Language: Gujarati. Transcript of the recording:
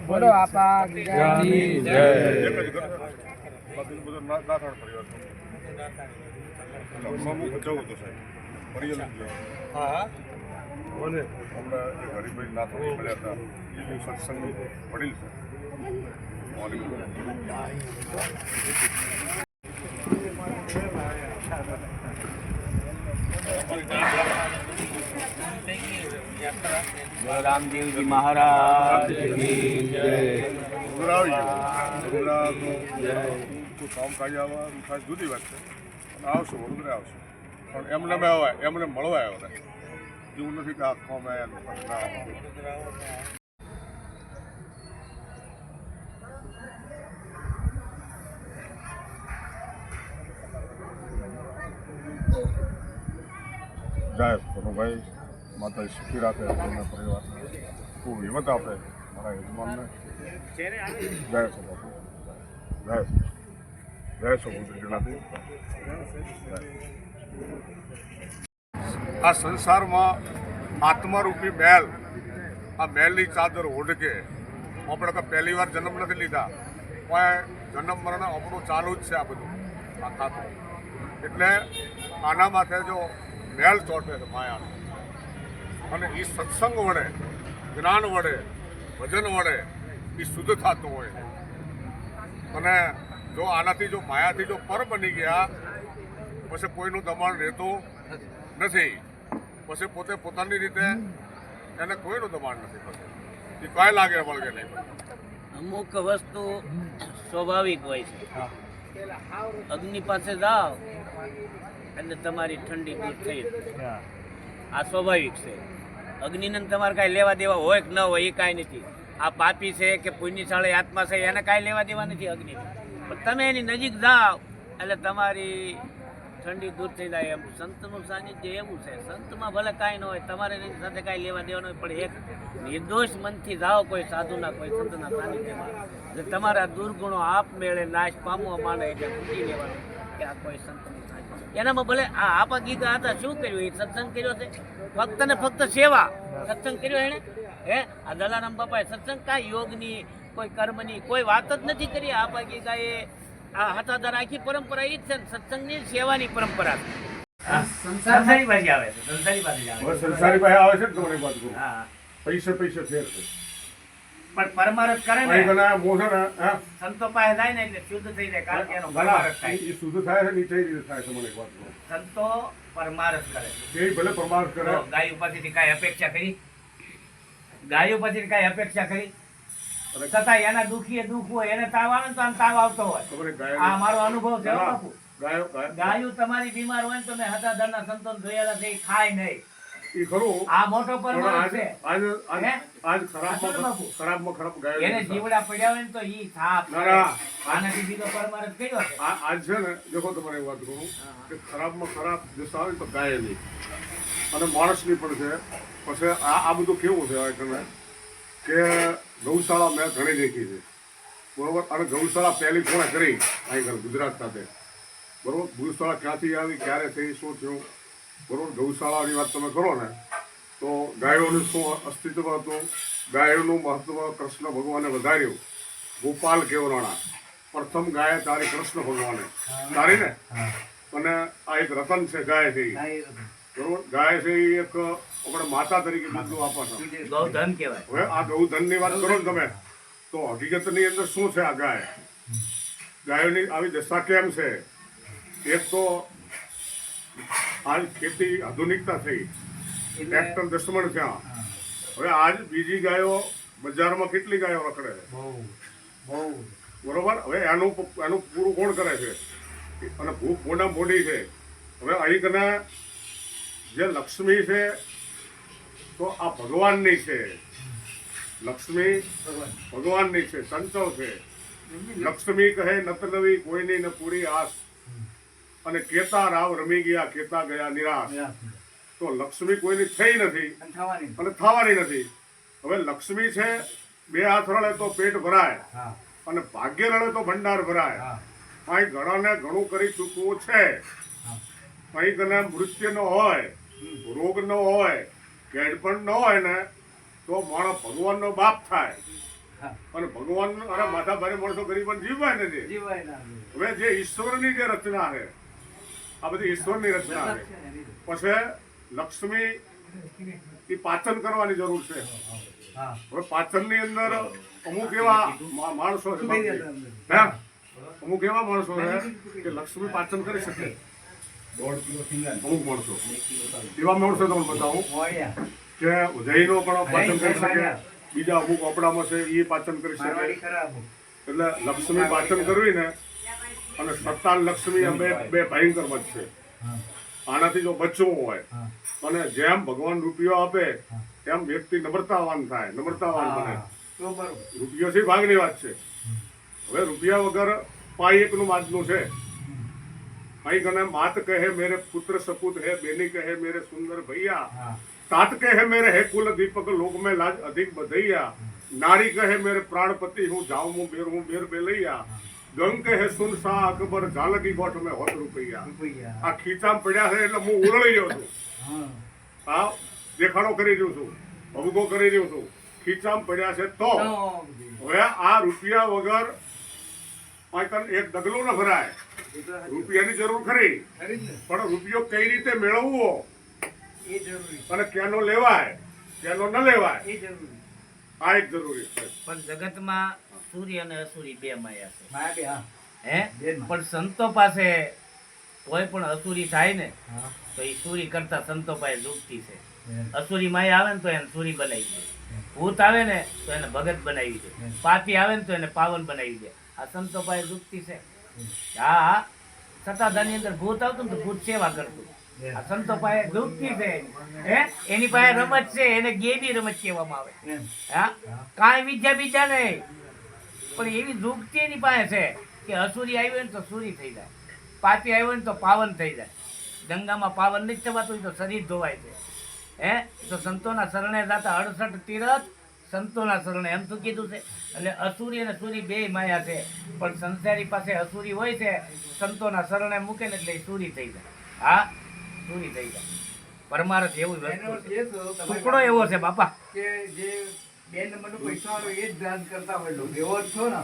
બોલો આપા જય. એક જ ઘર બાકી બધું ના- નાથાણ પરિવાર છે. એટલે અમુક હતું સાહેબ પરિવાર જ લે. હમણાં એક હરિભાઈ મળ્યા હતા એ બી સત્સંગ વડીલ રામદેવજી મહારાજ કી જય. ઉધર આવી ગયો વડોદરા તો કામ કાઢી આવવાનું થાય જુદી વાત છે આવશું વડોદરા આવશું પણ એમને મેં આવ્યા એમને મળવા આવ્યો ને એવું નથી કે આખો મેં આવ્યા ના આવે. જય કનુભાઈ માતા સુખી રાખે, તમને પરિવારને ખૂબ હિંમત આપે. મારા યજમાનને. જય સો જય જય સો ગુરુજીનાથી આ સંસારમાં આત્મારૂપી બેલ આ બેલની ચાદર ઓઢકે આપણે પહેલી વાર જન્મ નથી લીધા, પણ જન્મ મરણ આપણું ચાલુ જ છે આ બધું, આ ખાતું. એટલે આના માથે જો મેલ ચોટે છે માયાનો અને એ સત્સંગ વડે જ્ઞાન વડે ભજન વડે એ શુદ્ધ થતું હોય. અને જો આનાથી જો માયાથી જો પર બની ગયા પછી કોઈનું દબાણ રહેતું નથી. પછી પોતે પોતાની રીતે એને કોઈનું દબાણ નથી પછી એ કાંઈ લાગે વળગે નહીં. અમુક વસ્તુ સ્વાભાવિક હોય છે. અગ્નિ પાસે જાઓ એટલે તમારી ઠંડી દૂર થઈ. આ સ્વાભાવિક છે. અગ્નિને તમારે કાંઈ લેવા દેવા હોય કે ન હોય એ કાંઈ નથી. આ પાપી છે કે પુણ્યશાળી આત્મા છે, એને કાંઈ લેવા દેવા નથી અગ્નિ પણ તમે એની નજીક જાઓ, એટલે તમારી ઠંડી દૂર થઈ જાય એમ. સંતનું સાનિધ્ય એવું છે. સંતમાં ભલે કાંઈ ન હોય, તમારે એની સાથે કાંઈ લેવા દેવાનું હોય, પણ એક નિર્દોષ મનથી જાઓ કોઈ સાધુના, કોઈ સંતના સાનિધ્યમાં. તમારા દુર્ગુણો આપમેળે નાશ પામવા માંડે એટલે ખૂટી લેવાનું કે આ કોઈ સંતનું એનામાં ભલે આ આપા ગીતા હતા શું કર્યું? એ સત્સંગ કર્યો છે. ફક્ત ને ફક્ત સેવા. સત્સંગ કર્યો એને હે? આ દલારામ બાપાએ સત્સંગ કાંઈ યોગની કોઈ કર્મની કોઈ વાત જ નથી કરી. આપા ગીતાએ આ હતાધાર આખી પરંપરા એ જ છે ને સત્સંગની સેવાની પરંપરા છે. સંસારી બાજી આવે છે સંસારી બાજી આવે છે. સંસારી પાસે આવે છે તમારી વાત પૈસે પૈસે ફેર છે. પણ પરમારથ કરે ને સંતો પાસે જાય ને એટલે શુદ્ધ થઈ જાય કારણ કે એનો પરમારથ થાય. એ શુદ્ધ થાય છે નીચે રીતે થાય છે મને એક વાત સંતો પરમારથ કરે. એ ભલે પ્રમાણ કરે. ગાય પાસેથી કાંઈ અપેક્ષા કરી? ગાયો પાસેથી કાંઈ અપેક્ષા કરી? છતાં એના દુખી એ દુઃખ હોય એને તાવ આવે તો તાવ આવતો હોય. આ મારો અનુભવ છે બાપુ. ગાયો તમારી બીમાર હોય ને તમે હતાધરના સંતોન જોયેલા છે ખાય નહીં. એ ખરું. આ મોટો આજ છે. આજ આજ ખરાબમાં ખરાબમાં ખરાબ ગાયો એને જીવડા પડ્યા હોય ને તો ઈ સાફ ના, કરે. ના. આનાથી બીજો પરમારથ કર્યો છે. આ આજ છે ને દેખો તમારે વાત કહું કે ખરાબમાં ખરાબ દશા આવે તો ગાય નહીં. અને માણસની પણ છે. પછી આ આ બધું કેવું છે આ કને કે ગૌશાળા મેં ઘણી દેખી છે. બરોબર? અને ગૌશાળા પહેલી કોણે કરી. અહીં ગુજરાત ખાતે બરોબર? ગૌશાળા ક્યાંથી આવી? ક્યારે થઈ? શું થયું? બરોબર ગૌશાળાની વાત તમે કરો ને તો ગાયોનું શું અસ્તિત્વ હતું? ગાયોનું મહત્વ કૃષ્ણ ભગવાને વધાર્યું. ગોપાલ કેવરાણા. પ્રથમ ગાય તારી કૃષ્ણ ભગવાને. તારી ને? અને આ એક રતન છે ગાય છે બરોબર? ગાય છે એ એક આપણે માતા તરીકે બધું આપો છો ગૌધન કહેવાય. હવે આ ગૌધનની વાત કરો ને તમે તો હકીકતની અંદર શું છે આ ગાય? ગાયોની આવી દશા કેમ છે? એક તો આજ ખેતી આધુનિકતા થઈ. ટ્રેક્ટર દસમણ થયા. હવે આજ બીજી ગાયો બજારમાં કેટલી ગાયો રખડે છે? બરોબર? હવે એનું એનું પૂરું કોણ કરે છે? અને ભૂખ મોઢા મોઢી છે. હવે અહીં કને જે લક્ષ્મી છે તો આ ભગવાનની છે. લક્ષ્મી ભગવાનની છે સંતો છે. લક્ષ્મી કહે નત નવી કોઈની ન પૂરી આસ. અને કેતા રાવ રમી ગયા કેતા ગયા નિરાશ. તો લક્ષ્મી કોઈની થઈ નથી અને થવાની નથી. હવે લક્ષ્મી છે બે હાથ રડે તો પેટ ભરાય. અને ભાગ્ય રડે તો ભંડાર ભરાય. અહીં ઘણાને ઘણું કરી ચૂકવું છે. અહીં તને મૃત્યુ ન હોય રોગ ન હોય કેડપણ ન હોય ને તો માણસ ભગવાનનો બાપ થાય. અને ભગવાન અરે માથા ભારે માણસો ગરીબન જીવવાય નથી. હવે જે ઈશ્વરની જે રચના છે આ બધી ઈશ્વરની રચના પછી લક્ષ્મી એ પાચન કરવાની જરૂર છે. હવે પાચનની અંદર અમુક એવા માણસો છે? અમુક એવા માણસો છે કે લક્ષ્મી પાચન કરી શકે. અમુક માણસો. એવા માણસો તમને બતાવું, કે ઉદયનો પણ પાચન કરી શકે. બીજા અમુક ઓપડામાં છે એ પાચન કરી શકે. એટલે લક્ષ્મી પાચન કરવી ને અને સત્તા લક્ષ્મી અમે બે ભયંકર વચ્ચે. આનાથી જો બચવું હોય અને જેમ ભગવાન રૂપિયો આપે તેમ વ્યક્તિ નમ્રતાવાન થાય નમ્રતાવાન બને. રૂપિયો છે ભાગની વાત છે. હવે રૂપિયા વગર પાઈ એકનું માજનું છે. ભાઈ કને માત કહે મેરે પુત્ર સપૂત હે બેની કહે મેરે સુંદર ભૈયા. તાત કહે મેરે હે કુલ દીપક લોક મેં લાજ અધિક બધૈયા. નારી કહે મેરે પ્રાણપતિ હું જાઉં હું બેર હું બેર બે બેલૈયા ગંગ હે સુન સા અકબર ઝાલકી ગોઠ મેં હોત રૂપિયા. આ ખીચામાં પડ્યા છે એટલે હું ઉલળી જાઉં છું. હા. દેખાડો કરી રહ્યો છું. ભગવો કરી રહ્યો છું. ખીચામાં પડ્યા છે તો. હવે આ રૂપિયા વગર એક ડગલો ન ભરાય. રૂપિયાની જરૂર ખરી. પણ રૂપિયો કઈ રીતે મેળવવો? અને ક્યાંનો લેવાય? ક્યાંનો ન લેવાય? આ એક જરૂરી છે. પણ જગતમાં સૂર્ય અને અસુરી બે માયા છે. હા. પણ સંતો પાસે કોઈ પણ અસુરી થાય ને તો એ સૂરી કરતા સંતો પાસે ઝૂકતી છે. અસુરી માયા આવે ને તો એને સૂરી બનાવી દે. ભૂત આવે ને તો એને ભગત બનાવી દે. પાપી આવે ને તો એને પાવન બનાવી દે. આ સંતો પાસે ઝૂકતી છે. હા. સતાધાની અંદર ભૂત આવતું ને તો ભૂત સેવા કરતું. આ સંતો પાસે ઝૂકતી છે. હે? એની પાસે રમત છે. એને ગેડી રમત કહેવામાં આવે. હા. કાંઈ બીજા બીજા નહીં. પણ એવી ઝૂકતી એની પાસે છે કે અસુરી આવ્યો ને તો સુરી થઈ જાય. પાપી આવ્યો ને તો પાવન થઈ જાય. ગંગામાં પાવન નથી થવાતું હોય તો શરીર ધોવાય છે. હે? તો સંતોના શરણે જાતા અડસઠ તીરથ સંતોના શરણે એમ શું કીધું છે? એટલે અસુરી અને સુરી બે માયા છે. પણ સંસારી પાસે અસુરી હોય છે સંતોના શરણે મૂકે ને એટલે સુરી થઈ જાય. હા? સુરી થઈ જાય. પરમારથ એવું છે. ટુકડો એવો છે બાપા. કે જે બે નંબરનો પૈસા વાળો એ જ દાન કરતા હોય એવો જ છો ને?